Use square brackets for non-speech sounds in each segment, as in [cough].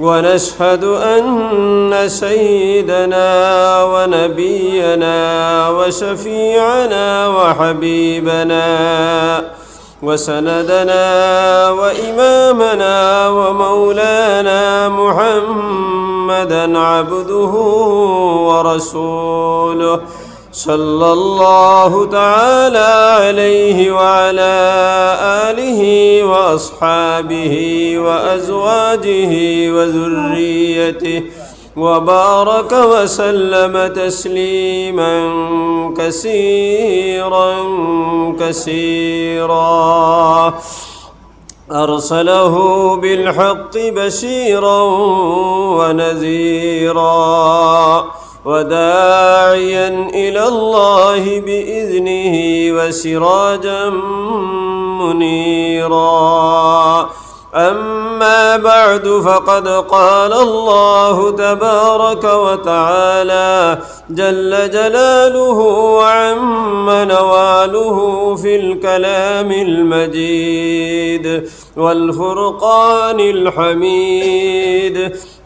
ونشهد أن سيدنا ونبينا وشفيعنا وحبيبنا وسندنا وإمامنا ومولانا محمدا عبده ورسوله صلى الله تعالى عليه وعلى آله وأصحابه وأزواجه وذريته وبارك وسلم تسليما كثيرا كثيرا. أرسله بالحق بشيرا ونذيرا. وداعيا إلى الله بإذنه وسراجا منيرا. أما بعد فقد قال الله تبارك وتعالى جل جلاله وعم نواله في الكلام المجيد والفرقان الحميد.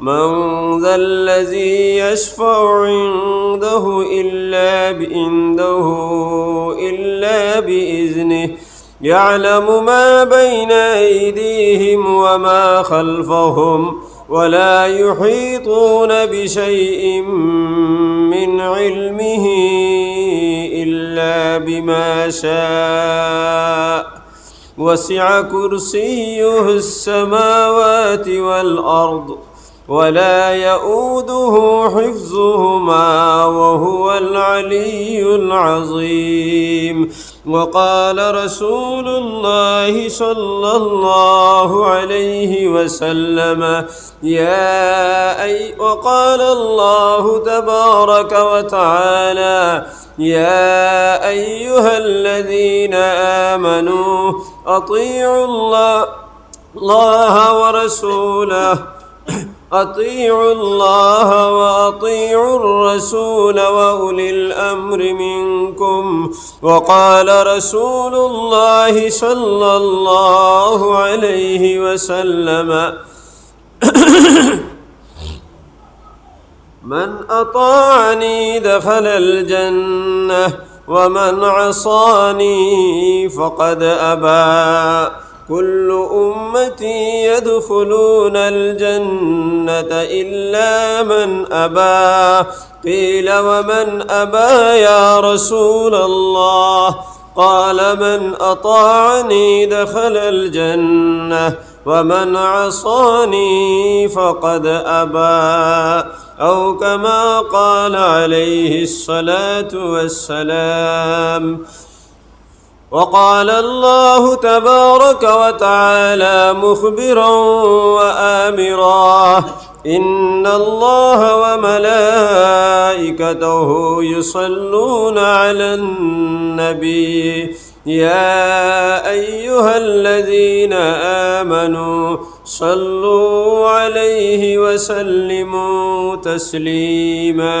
من ذا الذي يشفع عنده إلا بعنده إلا بإذنه. يعلم ما بين أيديهم وما خلفهم ولا يحيطون بشيء من علمه إلا بما شاء. وسع كرسيه السماوات والأرض. ولا يؤوده حفظهما وهو العلي العظيم. وقال رسول الله صلى الله عليه وسلم يا أي وقال الله تبارك وتعالى يا أيها الذين آمنوا أطيعوا الله الله ورسوله. أطيعوا الله وأطيعوا الرسول وأولي الأمر منكم. وقال رسول الله صلى الله عليه وسلم [coughs] من أطاعني دخل الجنة ومن عصاني فقد أبى. كل أمتي يدخلون الجنة إلا من أبى. قيل ومن أبى يا رسول الله؟ قال من أطاعني دخل الجنة ومن عصاني فقد أبى. أو كما قال عليه الصلاة والسلام وقال الله تبارك وتعالى مخبرا وآمرا إن الله وملائكته يصلون على النبي. يا أيها الذين آمنوا صلوا عليه وسلموا تسليما.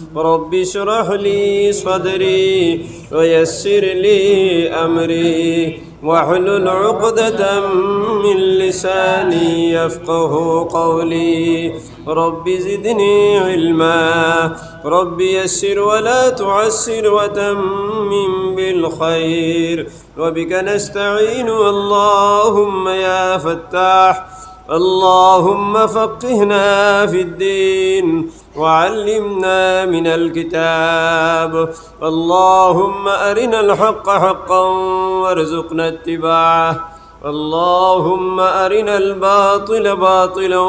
رب اشرح لي صدري ويسر لي أمري واحلل عقدة من لساني يفقه قولي. رب زدني علما. رب يسر ولا تعسر وتمم بالخير. وبك نستعين. اللهم يا فتاح. اللهم فقهنا في الدين. وعلمنا من الكتاب. اللهم أرنا الحق حقا وارزقنا اتباعه. اللهم أرنا الباطل باطلا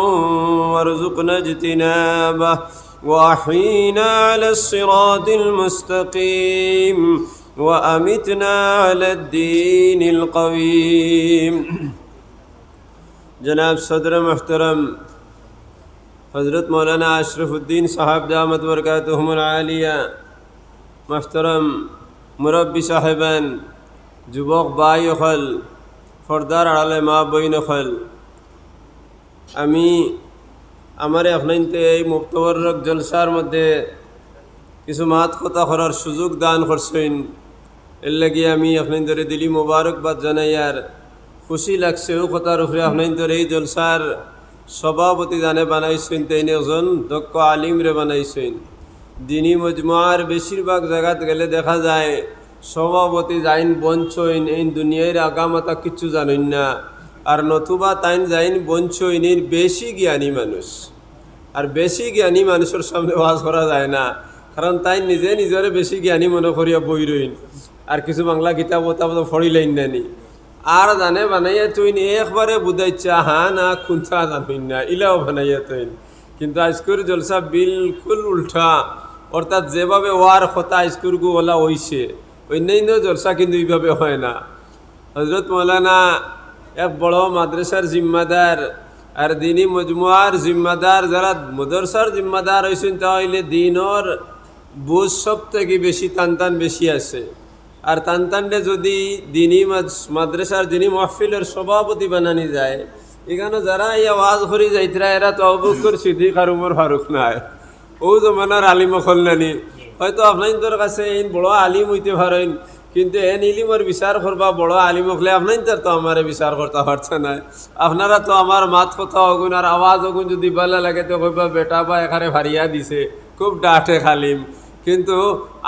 وارزقنا اجتنابه. وأحينا على الصراط المستقيم. وأمتنا على الدين القويم. جناب صدر محترم হজরত মৌলানা আশরফুদ্দিন সাহাব দামত বরকাতহমুল আলিয়া মাহতরম মুরব্বী সাহেবান যুবক বাই অখল ফর্দার আড়ালে মা বইন অখল আমি আমার আপনাইতে এই মুক্তবরক জলসার মধ্যে কিছু মাত কথা করার সুযোগ দান করছেন এর লাগি আমি আপনাদের দিলি মোবারকবাদ জানাই আর খুশি লাগছে ও কথার উপরে আপনাদের এই জলসার সভাপতি জানে বানাইছেন তাই একজন দক্ষ আলিমরে বানাইছেন। দিনী মজমুয়ার বেশিরভাগ জায়গাত গেলে দেখা যায়, সভাপতি যাইন বঞ্চইন, এই দুনিয়ার আগামাতা কিচ্ছু জানেন না। আর নতুবা তাইন যাইন বঞ্চইন, এই বেশি জ্ঞানী মানুষ। আর বেশি জ্ঞানী মানুষের সামনে বাস করা যায় না। কারণ তাই নিজে নিজরে বেশি জ্ঞানী মনে করিয়া বই রইন। আর কিছু বাংলা কিতাব তাব ফড়িলেন নানি আর জানে বানাইয়া তুইন, একবারে বুঝাইছা হা না খুঁথা জানিন না, ইলাও বানাইয়া তুইন। কিন্তু আজকুর জলসা বিলকুল উল্টা। অর্থাৎ যেভাবে ওয়ার কথা আজকুর গু ওলা হইছে, অন্যান্য জলসা কিন্তু এইভাবে হয় না। হজরত মৌলানা এক বড় মাদ্রাসার জিম্মাদার আর দিনী মজমুয়ার জিম্মাদার, যারা মদরসার জিম্মাদার হয়েছেন তাহলে দিনর বুঝ সব থেকে বেশি টান টান বেশি আছে। আর টানলে যদি দিনী মাদ্রাসার দিনী মহফিলের সভাপতি বানানি যায়, এখানে যারা এই আওয়াজ করি যাইতরা, এরা তো অবুকর সিদ্দিক আর উমর ফারুক নাই। ও জমানার আলিম অখল নানি হয়তো আপনাদের কাছে এই বড় আলিম হইতে পারেন, কিন্তু এন ইলিমর বিচার করবা বড় আলিম হলে আপনার তো আমার বিচার করতে পারছে না আপনারা তো আমার মাত কথা অগুন আর আওয়াজ অগুন যদি ভালো লাগে তো কইবা, বেটা বা এখানে ভারিয়া দিছে, খুব ডাটে খালিম। কিন্তু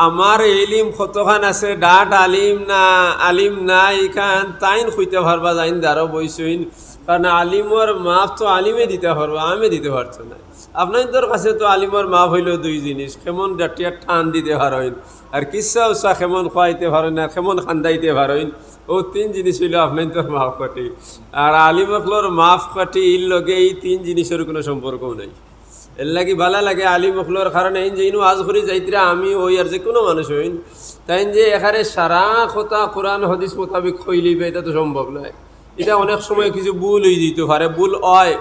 আমার এলিম কতখান আছে ডাট আলিম না আলিম না এখান তাইন খুঁজতে পারবা যাইন দারো বইসইন কারণ আলিমর মাপ তো আলিমে দিতে পারব আমি দিতে পারছ না আপনাদের কাছে তো আলিমর মাপ হইল দুই জিনিস কেমন ডাটিয়া টান দিতে পারেন আর কিসা উৎসাহ কেমন খোয়াইতে পারেন আর কেমন খান্দাইতে পারেন ও তিন জিনিস হইল আপনাদের মাফ কাটি। আর আলিমকলোর মাফ কাটি ইর লগে এই তিন জিনিসের কোনো সম্পর্কও নাই। এর লাগি ভালো লাগে আলী মখলোর কারণে যে ইনু আজ করি যাইতরা আমি ওই আর যে কোনো মানুষ হইন তাই যে এখানে সারা কথা কোরআন, হদিস মোতাবিক খইলিবে এটা তো সম্ভব নয়। এটা অনেক সময় কিছু ভুল হয়ে যেত পারে, ভুল হয়।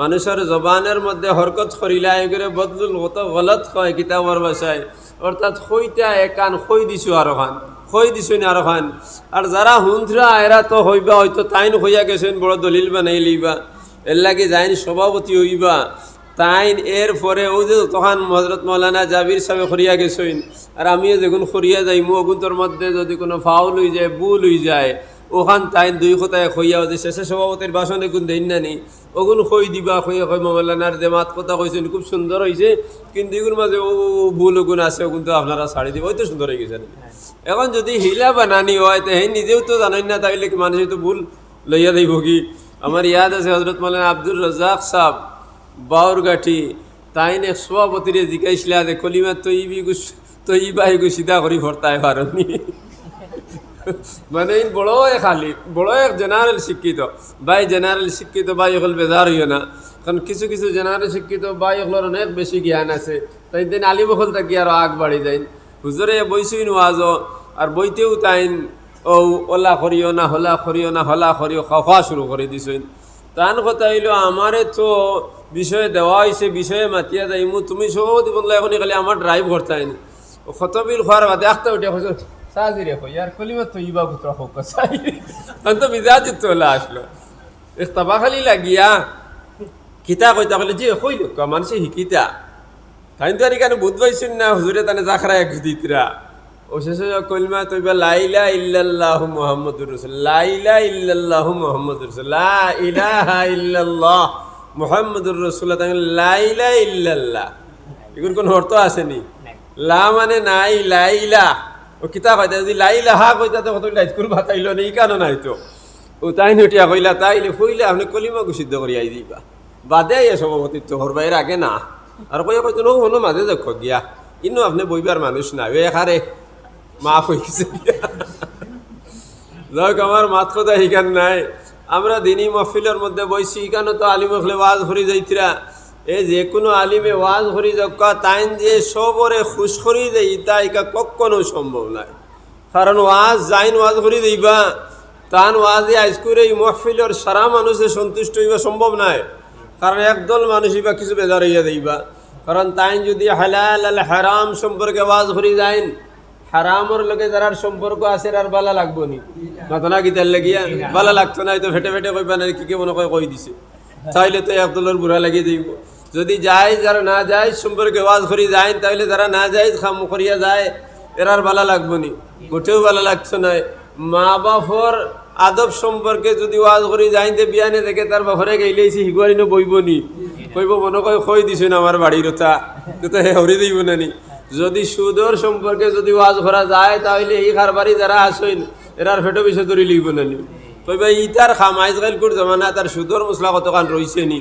মানুষের জবানের মধ্যে হরকত করিলা, এগুলো বদলুল কত গলত হয় কিতাবর বাসায় অর্থাৎ খইটা একান খই দিছো আরও খান খই দিছো না আরও খান। আর যারা হুন্থরা এরা তো হইবা, হয়তো তাইন হইয়া গেছেন, বড় দলিল বানাই লইবা এর লাগে যাইন সভাপতি হইবা। তাইন এর পরে ও যে তখন হজরত মৌলানা জাবির সাহেব খরিয়া গেছইন আর আমিও যখন খরিয়া যাই, মু মধ্যে যদি কোনো ফাউল হয়ে যায় বুল হয়ে যায়, ওখান তাইন দুই কথায় খইয়া যে শেষে সভাপতির বাসনে কোন দেন নানি ওগুন খই দিবা খইয়া খই মৌলানার যে মাত কথা কইছেন, খুব সুন্দর হয়েছে কিন্তু এগুলোর মাঝে ও ভুল ওগুন আছে, ওগুন তো আপনারা ছাড়ি দিব ওই তো সুন্দর হয়ে গেছে। এখন যদি হিলা বানানি হয়, তো হে নিজেও তো জানেন না, তাইলে কি মানুষ তো ভুল লইয়া দিব কি? আমার ইয়াদ আছে হজরত মৌলানা আব্দুল রাজাক সাহ বাউরগাঠি তাইনে সভাপতিরে জিজ্ঞাসলা যে, কলিমা তৈবি গুস তৈবা এগু সিধা করি ভর্তায় পারনি? মানে বড় এক খালি বড় এক জেনারেল শিক্ষিত। বাই জেনারেল শিক্ষিত, বাই হল বেজার হইও না। কারণ কিছু কিছু জেনারেল শিক্ষিত, বাই হলের অনেক বেশি জ্ঞান আছে। তাই দিন আলিম হল থাকি আরও আগ বাড়ি যাই হুজরে বইসুই নোয়াজ আর বইতেও তাইন ও ওলা করিও না, হলা করিও না, হলা করিও, খাওয়া শুরু করে দিছইন। তান কথা হইল, আমারে তো বিষয়ে দেওয়া হয়েছে বিষয়ে মাতিয়া যাইমু তুমি সভাপতি বললে এখন খালি আমার ড্রাইভ করতাই না। খতবিল খোয়ার বাদে আখতা উঠে হয়েছে সাহায্য রেখো ইয়ার কলিমা তো ইবা পুত্র হোক সাই তো মিজাজ তোলা আসলো। ইস্তাবা খালি লাগিয়া কিতা কইতা বলে যে কইল ক মানুষে শিকিতা। তাই তো আর বুধ পাইছেন না হুজুরে তানে জাখরা এক দিতরা অশেষ কলিমা তৈবা লাইলা ইল্লাল্লাহু মুহাম্মদুর রাসূল লাইলা ইল্লাল্লাহু মুহাম্মদুর রাসূল লা ইলাহা ইল্লাল্লাহ। মুহাম্মদুর রাসূলুল্লাহ তাই লাইলা ইল্লাল্লাহ। এগুলোর কোন অর্থ আসেনি। লা মানে নাই লাইলা। ও কিতা কইতা যদি লাইলা হা কইতা তো কত লাইট করবা তাইল নেই কেন নাই তো? ও তাই নটিয়া কইলা তাইলে কইলে আপনি কলিমা গুছিদ্ধ করি আই দিবা। বাদে এ সভাপতিত্ব করবা এর আগে না। আর কইয়া কইতো নো হনো মাঝে দেখো গিয়া ইনো আপনি বইবার মানুষ না এ এখারে মাফ হয়ে গেছে যাক আমার মাত কথা হিকান নাই। আমরা দিনী মহফিলের মধ্যে বইছি ইকানো তো আলিম হলে ওয়াজ হরি যাইতিরা? এ যে কোনো আলিমে ওয়াজ হরি যাক তাইন যে সবরে খুশ করি দেই তা ইকা কখনো সম্ভব নাই। কারণ ওয়াজ যাইন ওয়াজ করি দিবা তান ওয়াজে আইসকুরে এই মহফিলের সারা মানুষে সন্তুষ্ট হইবা সম্ভব নাই। কারণ একদল মানুষ বা কিছু বেজার হইয়া দিবা কারণ তাইন যদি হালাল আল হারাম সম্পর্কে ওয়াজ করি যাইন হারামর লগে যারার সম্পর্ক আছে আর বালা লাগবো নি। ঘটনা গীতার লাগিয়া বালা লাগতো না তো ফেটে ফেটে কইবা না, কি কে করে কই দিছে। তাইলে তো একদলের বুড়া লাগিয়ে দিব। যদি যায়, যারা না যায়, সম্পর্কে ওয়াজ করি যায়, তাইলে যারা না যায়, খাম করিয়া যায় এরার বালা লাগবো নি। মোটেও বালা লাগতো না। মা বাপর আদব সম্পর্কে যদি ওয়াজ করি যাইতে বিয়ানে দেখে তার বাপরে গেইলেছি হিগুয়ারিনো বইব নি। কইব মনে কয় কই দিছেন আমার বাড়ির ওটা? তো হে হরি দিব না নি। যদি সুদর সম্পর্কে যদি ওয়াজ করা যায়, তাহলে এই খারবারি যারা আসেন এরার ফেটো বিষয় ধরে লিখব না নি। কইবা ইতার খাম আজকাল কোর জমানা, তার সুদর মশলা কতখান রইছে নি?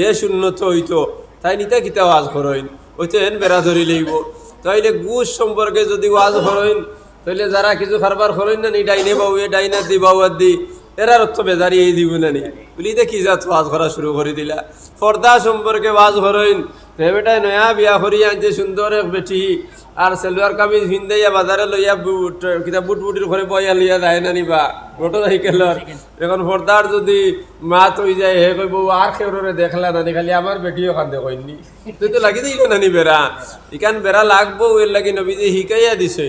দেশ উন্নত হইতো, তাই নিতা কিতা ওয়াজ করইন ওইতো এন বেড়া ধরি লইব তাইলে গুস সম্পর্কে যদি ওয়াজ করইন তাইলে যারা কিছু খারবার করইন না নি, ডাইনে বাউ, এ ডাইনা দি বাউ আর দি এরার অর্থ বেজারি এই দিব না নি। বলি, দেখি যা ওয়াজ করা শুরু করে দিলা। পর্দা সম্পর্কে ওয়াজ করইন তে বেটায় নয়া বিয়া করি আনছে সুন্দর বেটি। আর সেলুয়ার কামিজ ভিন্দাইয়া বাজারে লইয়া বুট, কিতা বুট বুটির ঘরে বইয়া লইয়া যায় না নিবা। মোটর সাইকেলর এখন পর্দার যদি মাত হয়ে যায়, হে কইব আর খেউরে দেখলা নানি, খালি আমার বেটিও কান্দে কইনি তুই তো লাগি দিল নানি বেড়া। ইকান বেড়া লাগবো এর লাগি নবীজি হিকাইয়া দিছে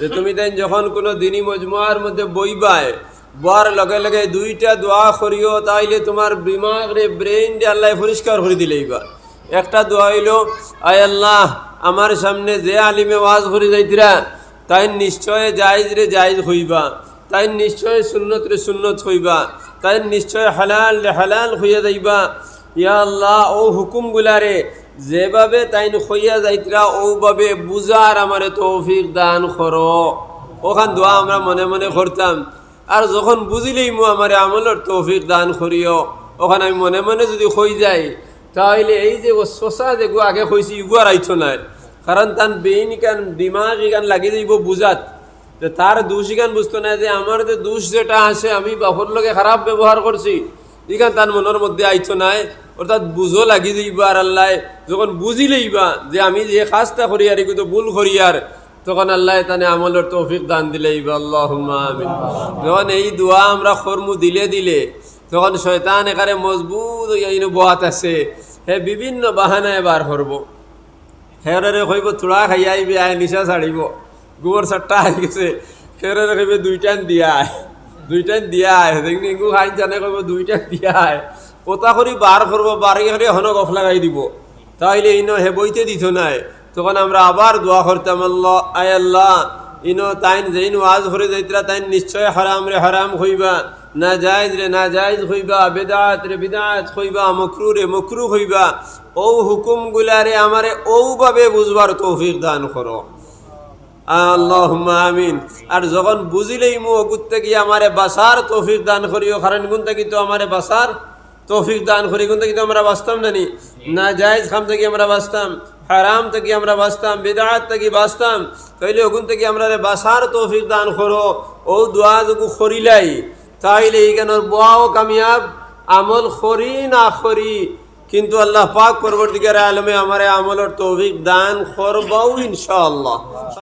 যে তুমি তাই যখন কোনো দিনী মজমুয়ার মধ্যে বইবায়, বার লগে লগে দুইটা দোয়া করিও, তাইলে তোমার দিমাগ রে ব্রেইন রে আল্লাহ পরিষ্কার করে দিলেইবা একটা দোয়া হইল, আয় আল্লাহ, আমার সামনে যে আলিমে ওয়াজ করে যাইতিরা, তাই নিশ্চয় জায়জ রে জায়জ হইবা, তাই নিশ্চয় সুন্নত রে সুন্নত হইবা, তাই নিশ্চয় হালাল রে হালাল হইয়া যাইবা। ইয়া আল্লাহ, ও হুকুম গুলারে যেভাবে তাই হইয়া যাইতিরা, ওভাবে বুঝার আমারে তৌফিক দান করো। ওখান দোয়া আমরা মনে মনে করতাম। আর যখন বুঝিলেই মু আমারে আমলের তৌফিক দান করিও। ওখানে আমি মনে মনে যদি হই যাই তাহলে এই যে ও শশা যে আগে কইছি ইগু আর আইছো নাই। কারণ তান বেইন ইকান দিমাগ ইকান লাগি যাইব বুঝাত। যে তার দোষ ইকান বুঝতো না যে আমার যে দোষ যেটা আছে, আমি বাপর লগে খারাপ ব্যবহার করছি। ইকান তার মনের মধ্যে আইছো নাই। অর্থাৎ বুঝো লাগি যাইব আর আল্লাহ, যখন বুঝি লইবা যে আমি যে কাজটা করি আর এগুলো ভুল করি আর, তখন আল্লাহ তানে আমলের তৌফিক দান দিলে, ইবা আল্লাহ যখন এই দোয়া আমরা খরমু দিলে দিলে তখন শয়তান এখানে মজবুত হইয়া বহাত আছে। হে বিভিন্ন বাহানায় বার করব। হেরে কইব থোড়া খাই আইবি, আয়, নিশা ছাড়িব। গোবর চারটা আই গেছে। হেরে কইবে, দুইটান দিয়া আয়, দুইটান দিয়া আয়। দেখনি ইঙ্গু খাই জানে কইব, দুইটান দিয়া আয়। ওটা করি বার করব বাড়ি করে হন গফ লাগাই দিব। তাইলে ইনো হে বইতে দিত নাই। তখন আমরা আবার দোয়া করতাম, আল্লাহ, আয় আল্লাহ, ইনো তাইন যেইন ওয়াজ করে যাইতরা, তাইন নিশ্চয় হারাম রে হারাম হইবা। না জায়জ রে না জায়জ হইবা, বেদাত রে বিদাত হইবা, মকরু রে মকরু হইবা, ও হুকুম গুলারে আমারে ওভাবে বুঝবার তৌফিক দান করো। আর যখন বুঝিলেই মু অগুত থেকে আমারে বাসার তৌফিক দান করিও, কারণ গুণ থেকে তো আমারে বাসার তৌফিক দান করি গুণ থেকে তো আমরা বাঁচতাম জানি না? জায়জ খাম থেকে আমরা বাঁচতাম, হারাম থেকে আমরা বাঁচতাম, বেদাত থেকে বাঁচতাম তাইলে ওগুন থেকে আমরা বাসার তৌফিক দান করো? ও দোয়া যুগু করিলাই। তাইলে এইখানোর বোয়াও কামিয়াব, আমল খরি না খরি, কিন্তু আল্লাহ পাক পরবর্তীকার আলমে আমার আমলের তৌফিক দান করবাও ইনশাআল্লাহ।